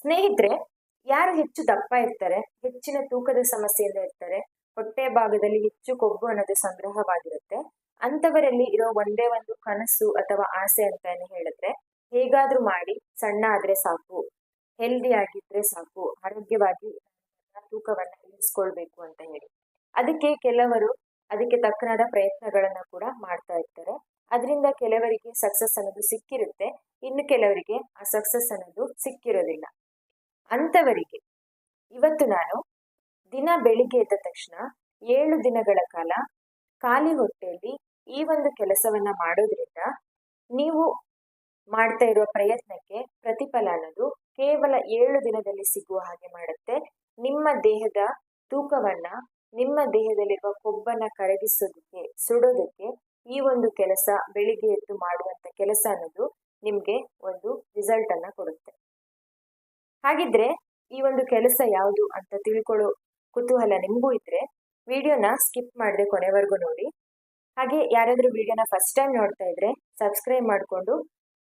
ಸ್ನೇಹಿತರೆ, ಯಾರು ಹೆಚ್ಚು ದಪ್ಪ ಇರ್ತಾರೆ, ಹೆಚ್ಚಿನ ತೂಕದ ಸಮಸ್ಯೆಯಿಂದ ಇರ್ತಾರೆ, ಹೊಟ್ಟೆ ಭಾಗದಲ್ಲಿ ಹೆಚ್ಚು ಕೊಬ್ಬು ಅನ್ನೋದು ಸಂಗ್ರಹವಾಗಿರುತ್ತೆ. ಅಂಥವರಲ್ಲಿ ಇರೋ ಒಂದೇ ಒಂದು ಕನಸು ಅಥವಾ ಆಸೆ ಅಂತ ಹೇಳಿದ್ರೆ, ಹೇಗಾದ್ರೂ ಮಾಡಿ, ಸಣ್ಣ ಆದ್ರೆ ಸಾಕು ಹೆಲ್ದಿ ಆಗಿದ್ರೆ ಸಾಕು, ಆರೋಗ್ಯವಾಗಿ ತೂಕವನ್ನ ಇಳಿಸ್ಕೊಳ್ಬೇಕು ಅಂತ ಹೇಳಿ. ಅದಕ್ಕೆ ಕೆಲವರು ಅದಕ್ಕೆ ತಕ್ಕನಾದ ಪ್ರಯತ್ನಗಳನ್ನ ಕೂಡ ಮಾಡ್ತಾ ಇರ್ತಾರೆ. ಅದರಿಂದ ಕೆಲವರಿಗೆ ಸಕ್ಸಸ್ ಅನ್ನೋದು ಸಿಕ್ಕಿರುತ್ತೆ, ಇನ್ನು ಕೆಲವರಿಗೆ ಆ ಸಕ್ಸಸ್ ಅನ್ನೋದು ಸಿಕ್ಕಿರೋದಿಲ್ಲ. ಅಂಥವರಿಗೆ. ಇವತ್ತು ನಾನು ದಿನ ಬೆಳಿಗ್ಗೆ ಎದ್ದ ತಕ್ಷಣ ಏಳು ದಿನಗಳ ಕಾಲ ಖಾಲಿ ಹೊಟ್ಟೆಯಲ್ಲಿ ಈ ಒಂದು ಕೆಲಸವನ್ನ ಮಾಡೋದ್ರಿಂದ ನೀವು ಮಾಡ್ತಾ ಇರುವ ಪ್ರಯತ್ನಕ್ಕೆ ಪ್ರತಿಫಲ ಅನ್ನೋದು ಕೇವಲ ಏಳು ದಿನದಲ್ಲಿ ಸಿಗುವ ಹಾಗೆ ಮಾಡುತ್ತೆ. ನಿಮ್ಮ ದೇಹದ ತೂಕವನ್ನ, ನಿಮ್ಮ ದೇಹದಲ್ಲಿರುವ ಕೊಬ್ಬನ್ನ ಕರಗಿಸೋದಕ್ಕೆ, ಸುಡೋದಕ್ಕೆ ಈ ಒಂದು ಕೆಲಸ ಬೆಳಿಗ್ಗೆ ಎದ್ದು ಮಾಡುವಂತ ಕೆಲಸ ಅನ್ನೋದು ನಿಮ್ಗೆ ಒಂದು ರಿಸಲ್ಟ್ ಅನ್ನ ಕೊಡುತ್ತೆ. ಹಾಗಿದ್ರೆ ಈ ಒಂದು ಕೆಲಸ ಯಾವುದು ಅಂತ ತಿಳ್ಕೊಳ್ಳೋ ಕುತೂಹಲ ನಿಮಗೂ ಇದ್ರೆ ವಿಡಿಯೋನ ಸ್ಕಿಪ್ ಮಾಡದೆ ಕೊನೆವರೆಗೂ ನೋಡಿ. ಹಾಗೆ ಯಾರಾದರೂ ವಿಡಿಯೋನ ಫಸ್ಟ್ ಟೈಮ್ ನೋಡ್ತಾ ಇದ್ರೆ ಸಬ್ಸ್ಕ್ರೈಬ್ ಮಾಡಿಕೊಂಡು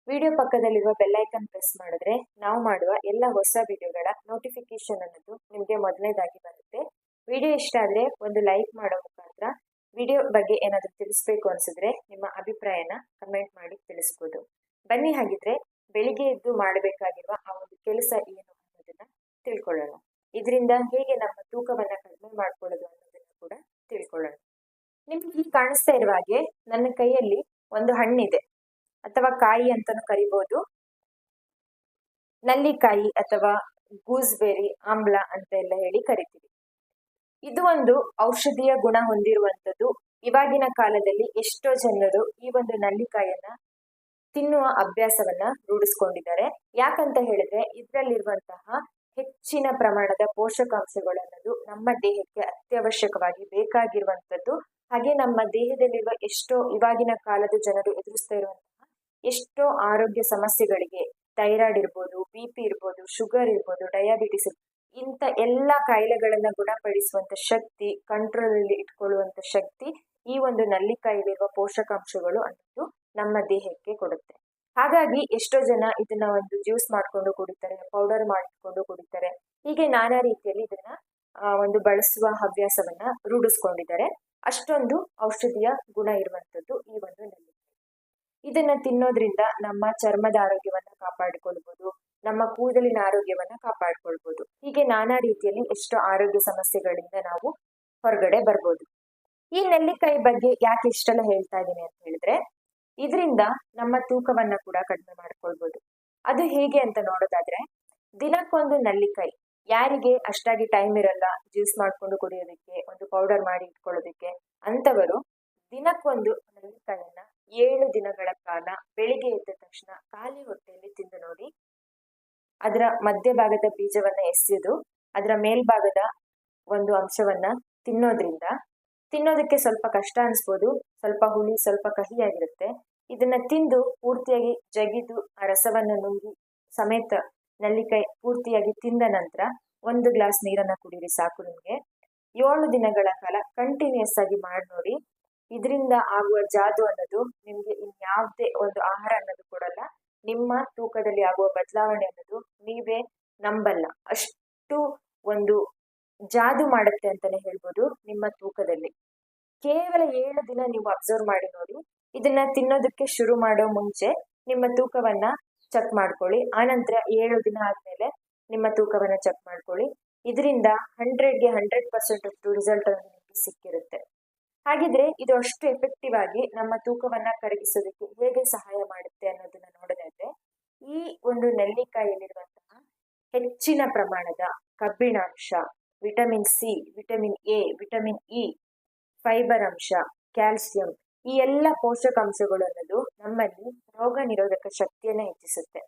ವಿಡಿಯೋ ಪಕ್ಕದಲ್ಲಿರುವ ಬೆಲ್ಲೈಕನ್ ಪ್ರೆಸ್ ಮಾಡಿದ್ರೆ ನಾವು ಮಾಡುವ ಎಲ್ಲ ಹೊಸ ವಿಡಿಯೋಗಳ ನೋಟಿಫಿಕೇಶನ್ ಅನ್ನೋದು ನಿಮಗೆ ಮೊದಲನೇದಾಗಿ ಬರುತ್ತೆ. ವಿಡಿಯೋ ಇಷ್ಟ ಆದರೆ ಒಂದು ಲೈಕ್ ಮಾಡೋ ಮುಖಾಂತರ ವಿಡಿಯೋ ಬಗ್ಗೆ ಏನಾದರೂ ತಿಳಿಸ್ಬೇಕು ಅನಿಸಿದ್ರೆ ನಿಮ್ಮ ಅಭಿಪ್ರಾಯನ ಕಮೆಂಟ್ ಮಾಡಿ ತಿಳಿಸ್ಬೋದು. ಬನ್ನಿ ಹಾಗಿದ್ರೆ ಬೆಳಿಗ್ಗೆ ಎದ್ದು ಮಾಡಬೇಕಾಗಿರುವ ಆ ಒಂದು ಕೆಲಸ ಏನು ಅನ್ನೋದನ್ನ ತಿಳ್ಕೊಳ್ಳೋಣ. ಇದರಿಂದ ಹೇಗೆ ನಮ್ಮ ತೂಕವನ್ನ ಕಡಿಮೆ ಮಾಡ್ಕೊಳ್ಳೋದು ಅನ್ನೋದನ್ನ ಕೂಡ ತಿಳ್ಕೊಳ್ಳೋಣ. ನಿಮ್ಗೆ ಈ ಕಾಣಿಸ್ತಾ ಇರುವ ಹಾಗೆ ನನ್ನ ಕೈಯಲ್ಲಿ ಒಂದು ಹಣ್ಣಿದೆ. ಅಥವಾ ಕಾಯಿ ಅಂತಾನು ಕರಿಬಹುದು ನಲ್ಲಿಕಾಯಿ ಅಥವಾ ಗೂಸ್ಬೆರಿ, ಆಮ್ಲ ಅಂತ ಎಲ್ಲ ಹೇಳಿ ಕರಿತೀವಿ. ಇದು ಒಂದು ಔಷಧೀಯ ಗುಣ ಹೊಂದಿರುವಂಥದ್ದು. ಇವಾಗಿನ ಕಾಲದಲ್ಲಿ ಎಷ್ಟೋ ಜನರು ಈ ಒಂದು ನಲ್ಲಿಕಾಯನ್ನ ತಿನ್ನುವ ಅಭ್ಯಾಸವನ್ನ ರೂಢಿಸ್ಕೊಂಡಿದ್ದಾರೆ. ಯಾಕಂತ ಹೇಳಿದ್ರೆ ಇದರಲ್ಲಿರುವಂತಹ ಹೆಚ್ಚಿನ ಪ್ರಮಾಣದ ಪೋಷಕಾಂಶಗಳು ಅನ್ನೋದು ನಮ್ಮ ದೇಹಕ್ಕೆ ಅತ್ಯವಶ್ಯಕವಾಗಿ ಬೇಕಾಗಿರುವಂತದ್ದು ಹಾಗೆ ನಮ್ಮ ದೇಹದಲ್ಲಿರುವ ಎಷ್ಟೋ ಇವಾಗಿನ ಕಾಲದ ಜನರು ಎದುರಿಸ್ತಾ ಇರುವಂತಹ ಎಷ್ಟೋ ಆರೋಗ್ಯ ಸಮಸ್ಯೆಗಳಿಗೆ ಥೈರಾಯ್ಡ್ ಇರ್ಬೋದು, ಬಿ ಪಿ ಇರ್ಬೋದು, ಶುಗರ್ ಇರ್ಬೋದು, ಡಯಾಬಿಟಿಸ್ ಇಂಥ ಎಲ್ಲ ಕಾಯಿಲೆಗಳನ್ನ ಗುಣಪಡಿಸುವಂತ ಶಕ್ತಿ ಕಂಟ್ರೋಲ್ ಅಲ್ಲಿ ಇಟ್ಕೊಳ್ಳುವಂತ ಶಕ್ತಿ ಈ ಒಂದು ನಲ್ಲಿಕಾಯಿಲಿರುವ ಪೋಷಕಾಂಶಗಳು ಅನ್ನೋದು ನಮ್ಮ ದೇಹಕ್ಕೆ ಕೊಡುತ್ತೆ. ಹಾಗಾಗಿ ಎಷ್ಟೋ ಜನ ಇದನ್ನ ಒಂದು ಜ್ಯೂಸ್ ಮಾಡ್ಕೊಂಡು ಕುಡಿತಾರೆ, ಪೌಡರ್ ಮಾಡಿಕೊಂಡು ಕುಡಿತಾರೆ. ಹೀಗೆ ನಾನಾ ರೀತಿಯಲ್ಲಿ ಇದನ್ನ ಒಂದು ಬಳಸುವ ಹವ್ಯಾಸವನ್ನ ರೂಢಿಸ್ಕೊಂಡಿದ್ದಾರೆ. ಅಷ್ಟೊಂದು ಔಷಧಿಯ ಗುಣ ಇರುವಂತದ್ದು ಈ ಒಂದು ನೆಲ್ಲಿಕಾಯಿ ಇದನ್ನ ತಿನ್ನೋದ್ರಿಂದ ನಮ್ಮ ಚರ್ಮದ ಆರೋಗ್ಯವನ್ನ ಕಾಪಾಡಿಕೊಳ್ಬಹುದು ನಮ್ಮ ಕೂದಲಿನ ಆರೋಗ್ಯವನ್ನ ಕಾಪಾಡಿಕೊಳ್ಬಹುದು ಹೀಗೆ ನಾನಾ ರೀತಿಯಲ್ಲಿ ಎಷ್ಟೋ ಆರೋಗ್ಯ ಸಮಸ್ಯೆಗಳಿಂದ ನಾವು ಹೊರಗಡೆ ಬರ್ಬೋದು. ಈ ನೆಲ್ಲಿಕಾಯಿ ಬಗ್ಗೆ ಯಾಕೆ ಇಷ್ಟೆಲ್ಲ ಹೇಳ್ತಾ ಇದ್ದೀನಿ ಅಂತ ಹೇಳಿದ್ರೆ ಇದರಿಂದ ನಮ್ಮ ತೂಕವನ್ನ ಕೂಡ ಕಡಿಮೆ ಮಾಡ್ಕೊಳ್ಬೋದು. ಅದು ಹೇಗೆ ಅಂತ ನೋಡೋದಾದ್ರೆ, ದಿನಕ್ಕೊಂದು ನಲ್ಲಿಕಾಯಿ, ಯಾರಿಗೆ ಅಷ್ಟಾಗಿ ಟೈಮ್ ಇರಲ್ಲ ಜ್ಯೂಸ್ ಮಾಡ್ಕೊಂಡು ಕುಡಿಯೋದಕ್ಕೆ, ಒಂದು ಪೌಡರ್ ಮಾಡಿ ಇಟ್ಕೊಳ್ಳೋದಕ್ಕೆ ಅಂತವರು ದಿನಕ್ಕೊಂದು ನಲ್ಲಿಕಾಯನ್ನ ಏಳು ದಿನಗಳ ಕಾಲ ಬೆಳಿಗ್ಗೆ ಎದ್ದ ತಕ್ಷಣ ಖಾಲಿ ಹೊಟ್ಟೆಯಲ್ಲಿ ತಿಂದು ನೋಡಿ, ಅದರ ಮಧ್ಯಭಾಗದ ಬೀಜವನ್ನ ಎಸೆದು, ಅದರ ಮೇಲ್ಭಾಗದ ಒಂದು ಅಂಶವನ್ನ ತಿನ್ನೋದ್ರಿಂದ ತಿನ್ನೋದಕ್ಕೆ ಸ್ವಲ್ಪ ಕಷ್ಟ ಅನ್ಸ್ಬೋದು. ಸ್ವಲ್ಪ ಹುಳಿ, ಸ್ವಲ್ಪ ಕಹಿಯಾಗಿರುತ್ತೆ ಇದನ್ನ ತಿಂದು ಪೂರ್ತಿಯಾಗಿ ಜಗಿದು, ಆ ರಸವನ್ನು ನುಂಗಿ, ಸಮೇತ ನಲ್ಲಿಕಾಯಿ ಪೂರ್ತಿಯಾಗಿ ತಿಂದ ನಂತರ ಒಂದು ಗ್ಲಾಸ್ ನೀರನ್ನ ಕುಡೀರಿ ಸಾಕು ನಿಮಗೆ. ಏಳು ದಿನಗಳ ಕಾಲ ಕಂಟಿನ್ಯೂಸ್ ಆಗಿ ಮಾಡಿ ನೋಡಿ. ಇದರಿಂದ ಆಗುವ ಜಾದು ಅನ್ನೋದು ನಿಮ್ಗೆ ಇನ್ಯಾವುದೇ ಒಂದು ಆಹಾರ ಅನ್ನೋದು ಕೊಡಲ್ಲ. ನಿಮ್ಮ ತೂಕದಲ್ಲಿ ಆಗುವ ಬದಲಾವಣೆ ಅನ್ನೋದು ನೀವೇ ನಂಬಲ್ಲ. ಅಷ್ಟು ಒಂದು ಜಾದು ಮಾಡುತ್ತೆ ಅಂತಾನೆ ಹೇಳ್ಬೋದು ನಿಮ್ಮ ತೂಕದಲ್ಲಿ. ಕೇವಲ ಏಳು ದಿನ ನೀವು ಅಬ್ಸರ್ವ್ ಮಾಡಿ ನೋಡಿ, ಇದನ್ನ ತಿನ್ನೋದಕ್ಕೆ ಶುರು ಮಾಡೋ ಮುಂಚೆ ನಿಮ್ಮ ತೂಕವನ್ನ ಚೆಕ್ ಮಾಡ್ಕೊಳ್ಳಿ. ಆನಂತರ ಏಳು ದಿನ ಆದ್ಮೇಲೆ ನಿಮ್ಮ ತೂಕವನ್ನ ಚೆಕ್ ಮಾಡ್ಕೊಳ್ಳಿ. ಇದರಿಂದ ಹಂಡ್ರೆಡ್ಗೆ ಹಂಡ್ರೆಡ್ ಪರ್ಸೆಂಟ್ ಅಷ್ಟು ರಿಸಲ್ಟ್ ನಿಮಗೆ ಸಿಕ್ಕಿರುತ್ತೆ. ಹಾಗಿದ್ರೆ ಇದು ಅಷ್ಟು ಎಫೆಕ್ಟಿವ್ ಆಗಿ ನಮ್ಮ ತೂಕವನ್ನ ಕರಗಿಸೋದಕ್ಕೆ ಹೇಗೆ ಸಹಾಯ ಮಾಡುತ್ತೆ ಅನ್ನೋದನ್ನ ನೋಡೋದಾದ್ರೆ, ಈ ಒಂದು ನೆಲ್ಲಿಕಾಯಲ್ಲಿರುವಂತಹ ಹೆಚ್ಚಿನ ಪ್ರಮಾಣದ ಕಬ್ಬಿಣಾಂಶ vitamin C vitamin A vitamin E fibre ಅಂಶ ಕ್ಯಾಲ್ಸಿಯಂ ಈ ಎಲ್ಲ ಪೋಷಕಾಂಶಗಳು ಅನ್ನೋದು ನಮ್ಮಲ್ಲಿ ರೋಗ ನಿರೋಧಕ ಶಕ್ತಿಯನ್ನ ಹೆಚ್ಚಿಸುತ್ತೆ.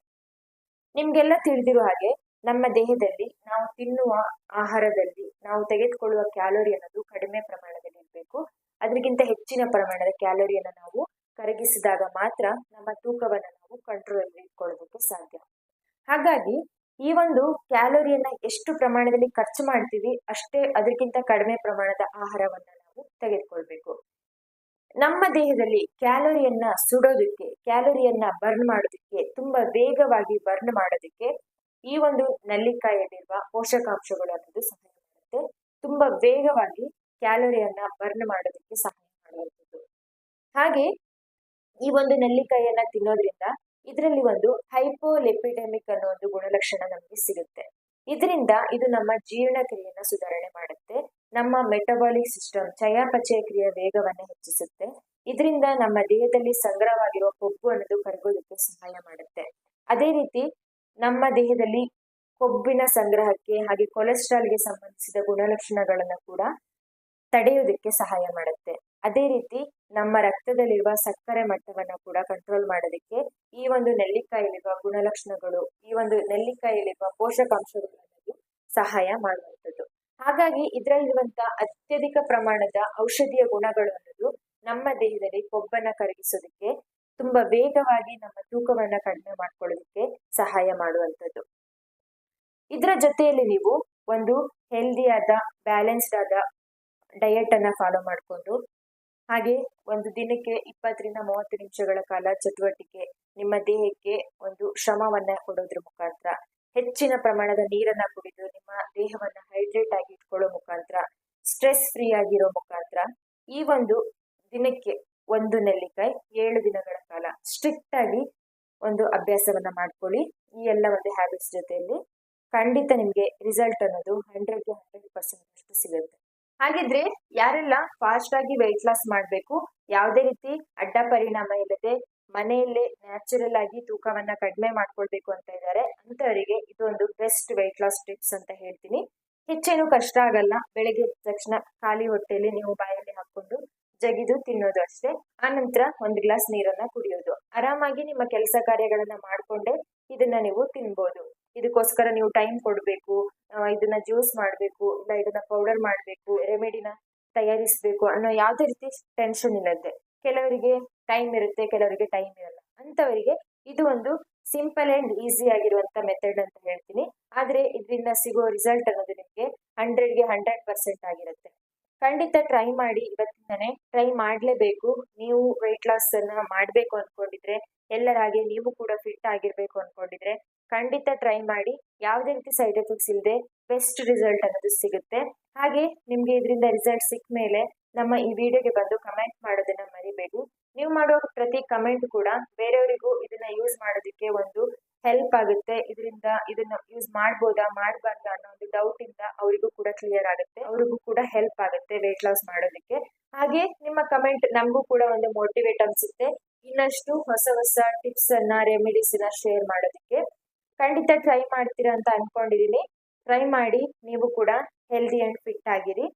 ನಿಮ್ಗೆಲ್ಲ ತಿಳಿದಿರೋ ಹಾಗೆ ನಮ್ಮ ದೇಹದಲ್ಲಿ ನಾವು ತಿನ್ನುವ ಆಹಾರದಲ್ಲಿ ನಾವು ತೆಗೆದುಕೊಳ್ಳುವ ಕ್ಯಾಲೋರಿ ಅನ್ನೋದು ಕಡಿಮೆ ಪ್ರಮಾಣದಲ್ಲಿ ಇರಬೇಕು. ಅದಕ್ಕಿಂತ ಹೆಚ್ಚಿನ ಪ್ರಮಾಣದ ಕ್ಯಾಲೋರಿಯನ್ನು ನಾವು ಕರಗಿಸಿದಾಗ ಮಾತ್ರ ನಮ್ಮ ತೂಕವನ್ನು ನಾವು ಕಂಟ್ರೋಲ್ ಇಟ್ಕೊಳ್ಳೋದಕ್ಕೆ ಸಾಧ್ಯ. ಹಾಗಾಗಿ ಈ ಒಂದು ಕ್ಯಾಲೋರಿಯನ್ನ ಎಷ್ಟು ಪ್ರಮಾಣದಲ್ಲಿ ಖರ್ಚು ಮಾಡ್ತೀವಿ ಅಷ್ಟೇ ಅದಕ್ಕಿಂತ ಕಡಿಮೆ ಪ್ರಮಾಣದ ಆಹಾರವನ್ನ ತೆಗೆದುಕೊಳ್ಬೇಕು. ನಮ್ಮ ದೇಹದಲ್ಲಿ ಕ್ಯಾಲೋರಿಯನ್ನ ಸುಡೋದಕ್ಕೆ, ಕ್ಯಾಲೋರಿಯನ್ನ ಬರ್ನ್ ಮಾಡೋದಕ್ಕೆ, ತುಂಬಾ ವೇಗವಾಗಿ ಬರ್ನ್ ಮಾಡೋದಕ್ಕೆ ಈ ಒಂದು ನಲ್ಲಿಕಾಯಲ್ಲಿರುವ ಪೋಷಕಾಂಶಗಳು ಅನ್ನೋದು ಸಹಾಯ ಮಾಡುತ್ತೆ. ತುಂಬಾ ವೇಗವಾಗಿ ಕ್ಯಾಲೋರಿಯನ್ನ ಬರ್ನ್ ಮಾಡೋದಕ್ಕೆ ಸಹಾಯ ಮಾಡುವಂಥದ್ದು. ಹಾಗೆ ಈ ಒಂದು ನೆಲ್ಲಿಕಾಯಿಯನ್ನ ತಿನ್ನೋದ್ರಿಂದ ಇದರಲ್ಲಿ ಒಂದು ಹೈಪೋಲೆಪಿಡೆಮಿಕ್ ಅನ್ನೋ ಒಂದು ಗುಣಲಕ್ಷಣ ನಮಗೆ ಸಿಗುತ್ತೆ. ಇದರಿಂದ ಇದು ನಮ್ಮ ಜೀರ್ಣಕ್ರಿಯೆಯನ್ನ ಸುಧಾರಣೆ ಮಾಡುತ್ತೆ. ನಮ್ಮ ಮೆಟಬಾಲಿಕ್ ಸಿಸ್ಟಮ್ ಚಯಾಪಚಯ ಕ್ರಿಯೆ ವೇಗವನ್ನು ಹೆಚ್ಚಿಸುತ್ತೆ. ಇದರಿಂದ ನಮ್ಮ ದೇಹದಲ್ಲಿ ಸಂಗ್ರಹವಾಗಿರುವ ಕೊಬ್ಬು ಅನ್ನೋದು ಕರಗೋದಕ್ಕೆ ಸಹಾಯ ಮಾಡುತ್ತೆ. ಅದೇ ರೀತಿ ನಮ್ಮ ದೇಹದಲ್ಲಿ ಕೊಬ್ಬಿನ ಸಂಗ್ರಹಕ್ಕೆ ಹಾಗೆ ಕೊಲೆಸ್ಟ್ರಾಲ್ಗೆ ಸಂಬಂಧಿಸಿದ ಗುಣಲಕ್ಷಣಗಳನ್ನು ಕೂಡ ತಡೆಯೋದಕ್ಕೆ ಸಹಾಯ ಮಾಡುತ್ತೆ. ಅದೇ ರೀತಿ ನಮ್ಮ ರಕ್ತದಲ್ಲಿರುವ ಸಕ್ಕರೆ ಮಟ್ಟವನ್ನು ಕೂಡ ಕಂಟ್ರೋಲ್ ಮಾಡೋದಕ್ಕೆ ಈ ಒಂದು ನೆಲ್ಲಿಕಾಯಲ್ಲಿರುವ ಗುಣಲಕ್ಷಣಗಳು, ಈ ಒಂದು ನೆಲ್ಲಿಕಾಯಲ್ಲಿರುವ ಪೋಷಕಾಂಶಗಳು ಸಹಾಯ ಮಾಡುವಂಥದ್ದು. ಹಾಗಾಗಿ ಇದರಲ್ಲಿರುವಂತಹ ಅತ್ಯಧಿಕ ಪ್ರಮಾಣದ ಔಷಧೀಯ ಗುಣಗಳು ಅನ್ನೋದು ನಮ್ಮ ದೇಹದಲ್ಲಿ ಕೊಬ್ಬನ್ನ ಕರಗಿಸೋದಕ್ಕೆ, ತುಂಬಾ ವೇಗವಾಗಿ ನಮ್ಮ ತೂಕವನ್ನ ಕಡಿಮೆ ಮಾಡ್ಕೊಳ್ಳೋದಕ್ಕೆ ಸಹಾಯ ಮಾಡುವಂಥದ್ದು. ಇದರ ಜೊತೆಯಲ್ಲಿ ನೀವು ಒಂದು ಹೆಲ್ದಿಯಾದ ಬ್ಯಾಲೆನ್ಸ್ಡ್ ಆದ ಡಯಟ್ ಅನ್ನ ಫಾಲೋ ಮಾಡಿಕೊಂಡು, ಹಾಗೆ ಒಂದು ದಿನಕ್ಕೆ ಇಪ್ಪತ್ತರಿಂದ ಮೂವತ್ತು ನಿಮಿಷಗಳ ಕಾಲ ಚಟುವಟಿಕೆ ನಿಮ್ಮ ದೇಹಕ್ಕೆ ಒಂದು ಶ್ರಮವನ್ನ ಕೊಡೋದ್ರ ಮುಖಾಂತರ ಹೆಚ್ಚಿನ ಪ್ರಮಾಣದ ನೀರನ್ನ ಕುಡಿದು ನಿಮ್ಮ ದೇಹವನ್ನ ಹೈಡ್ರೇಟ್ ಆಗಿ ಇಟ್ಕೊಳ್ಳೋ ಮುಖಾಂತರ ಸ್ಟ್ರೆಸ್ ಫ್ರೀ ಆಗಿರೋ ಮುಖಾಂತರ ಈ ಒಂದು ದಿನಕ್ಕೆ ಒಂದು ನೆಲ್ಲಿಕಾಯಿ, ಏಳು ದಿನಗಳ ಕಾಲ ಸ್ಟ್ರಿಕ್ಟ್ ಆಗಿ ಒಂದು ಅಭ್ಯಾಸವನ್ನ ಮಾಡ್ಕೊಳ್ಳಿ. ಈ ಎಲ್ಲ ಒಂದು ಹ್ಯಾಬಿಟ್ಸ್ ಜೊತೆಯಲ್ಲಿ ಖಂಡಿತ ನಿಮಗೆ ರಿಸಲ್ಟ್ ಅನ್ನೋದು ಹಂಡ್ರೆಡ್ಗೆ ಹಂಡ್ರೆಡ್ ಪರ್ಸೆಂಟ್ ಅಷ್ಟು ಸಿಗುತ್ತೆ. ಹಾಗಿದ್ರೆ ಯಾರೆಲ್ಲ ಫಾಸ್ಟ್ ಆಗಿ ವೆಯ್ಟ್ ಲಾಸ್ ಮಾಡಬೇಕು, ಯಾವುದೇ ರೀತಿ ಅಡ್ಡ ಪರಿಣಾಮ ಇಲ್ಲದೆ ಮನೆಯಲ್ಲೇ ನ್ಯಾಚುರಲ್ ಆಗಿ ತೂಕವನ್ನ ಕಡಿಮೆ ಮಾಡ್ಕೊಳ್ಬೇಕು ಅಂತ ಇದ್ದಾರೆ ಅಂತವರಿಗೆ ಇದೊಂದು ಬೆಸ್ಟ್ ವೆಯ್ಟ್ ಲಾಸ್ ಟಿಪ್ಸ್ ಅಂತ ಹೇಳ್ತೀನಿ. ಹೆಚ್ಚೇನು ಕಷ್ಟ ಆಗಲ್ಲ. ಬೆಳಗ್ಗೆ ತಕ್ಷಣ ಖಾಲಿ ಹೊಟ್ಟೆಯಲ್ಲಿ ನೀವು ಬಾಯಲ್ಲಿ ಹಾಕೊಂಡು ಜಗಿದು ತಿನ್ನೋದು ಅಷ್ಟೇ. ಆನಂತರ ಒಂದು ಗ್ಲಾಸ್ ನೀರನ್ನ ಕುಡಿಯೋದು. ಆರಾಮಾಗಿ ನಿಮ್ಮ ಕೆಲಸ ಕಾರ್ಯಗಳನ್ನ ಮಾಡ್ಕೊಂಡೆ ಇದನ್ನ ನೀವು ತಿನ್ಬೋದು. ಇದಕ್ಕೋಸ್ಕರ ನೀವು ಟೈಮ್ ಕೊಡಬೇಕು ಇದನ್ನ ಜ್ಯೂಸ್ ಮಾಡಬೇಕು, ಇಲ್ಲ ಇದನ್ನ ಪೌಡರ್ ಮಾಡಬೇಕು ರೆಮಿಡಿನ ತಯಾರಿಸಬೇಕು ಅನ್ನೋ ಯಾವುದೇ ರೀತಿ ಟೆನ್ಷನ್ ಇಲ್ಲದೆ. ಕೆಲವರಿಗೆ ಟೈಮ್ ಇರುತ್ತೆ, ಕೆಲವರಿಗೆ ಟೈಮ್ ಇರಲ್ಲ. ಅಂತವರಿಗೆ ಇದು ಒಂದು ಸಿಂಪಲ್ ಅಂಡ್ ಈಸಿ ಆಗಿರುವಂತ ಮೆಥಡ್ ಅಂತ ಹೇಳ್ತೀನಿ. ಆದರೆ ಇದರಿಂದ ಸಿಗೋ ರಿಸಲ್ಟ್ ಅನ್ನೋದು ನಿಮಗೆ ಹಂಡ್ರೆಡ್ಗೆ ಹಂಡ್ರೆಡ್ ಪರ್ಸೆಂಟ್ ಆಗಿರುತ್ತೆ. ಖಂಡಿತ ಟ್ರೈ ಮಾಡಿ, ಇವತ್ತಿಂದನೇ ಟ್ರೈ ಮಾಡಲೇಬೇಕು. ನೀವು ವೆಯ್ಟ್ ಲಾಸ್ ಅನ್ನ ಮಾಡಬೇಕು ಅನ್ಕೊಂಡಿದ್ರೆ, ಎಲ್ಲರ ಹಾಗೆ ನೀವು ಕೂಡ ಫಿಟ್ ಆಗಿರ್ಬೇಕು ಅನ್ಕೊಂಡಿದ್ರೆ, ಖಂಡಿತ ಟ್ರೈ ಮಾಡಿ. ಯಾವುದೇ ರೀತಿ ಸೈಡ್ ಎಫೆಕ್ಟ್ಸ್ ಇಲ್ಲದೆ ಬೆಸ್ಟ್ ರಿಸಲ್ಟ್ ಅನ್ನೋದು ಸಿಗುತ್ತೆ. ಹಾಗೆ ನಿಮ್ಗೆ ಇದರಿಂದ ರಿಸಲ್ಟ್ ಸಿಕ್ಕ ಮೇಲೆ ನಮ್ಮ ಈ ವಿಡಿಯೋಗೆ ಬಂದು ಕಮೆಂಟ್ ಮಾಡೋದನ್ನ ಮರಿಬೇಡಿ. ನೀವು ಮಾಡೋ ಪ್ರತಿ ಕಮೆಂಟ್ ಕೂಡ ಬೇರೆಯವರಿಗೂ ಇದನ್ನ ಯೂಸ್ ಮಾಡೋದಕ್ಕೆ ಒಂದು ಹೆಲ್ಪ್ ಆಗುತ್ತೆ. ಇದರಿಂದ ಇದನ್ನ ಯೂಸ್ ಮಾಡ್ಬೋದಾ, ಮಾಡಬಾರ್ದಾ ಅನ್ನೋ ಒಂದು ಡೌಟ್ ಇಂದ ಅವರಿಗೂ ಕೂಡ ಕ್ಲಿಯರ್ ಆಗುತ್ತೆ. ಅವರಿಗೂ ಕೂಡ ಹೆಲ್ಪ್ ಆಗುತ್ತೆ ವೆಯ್ಟ್ ಲಾಸ್ ಮಾಡೋದಕ್ಕೆ. ಹಾಗೆ ನಿಮ್ಮ ಕಮೆಂಟ್ ನಮಗೂ ಕೂಡ ಒಂದು ಮೋಟಿವೇಟ್ ಅನ್ಸುತ್ತೆ. ಇನ್ನಷ್ಟು ಹೊಸ ಹೊಸ ಟಿಪ್ಸ್ ಅನ್ನ ರೆಮಿಡೀಸ್ ಅನ್ನ ಶೇರ್ ಮಾಡೋದಕ್ಕೆ. ಖಂಡಿತ ಟ್ರೈ ಮಾಡ್ತೀರಾ ಅಂತ ಅನ್ಕೊಂಡಿದೀನಿ. ಟ್ರೈ ಮಾಡಿ ನೀವು ಕೂಡ ಹೆಲ್ದಿ ಅಂಡ್ ಫಿಟ್ ಆಗಿರಿ.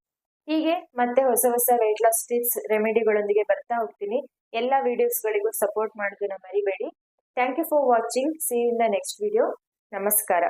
ಹೀಗೆ ಮತ್ತೆ ಹೊಸ ಹೊಸ ವೆಯ್ಟ್ ಲಾಸ್ ಟಿಪ್ಸ್ ರೆಮಿಡಿಗಳೊಂದಿಗೆ ಬರ್ತಾ ಹೋಗ್ತೀನಿ. ಎಲ್ಲ ವಿಡಿಯೋಸ್ಗಳಿಗೂ ಸಪೋರ್ಟ್ ಮಾಡೋದನ್ನ ಮರಿಬೇಡಿ. Thank you for watching see in the next video ನಮಸ್ಕಾರ.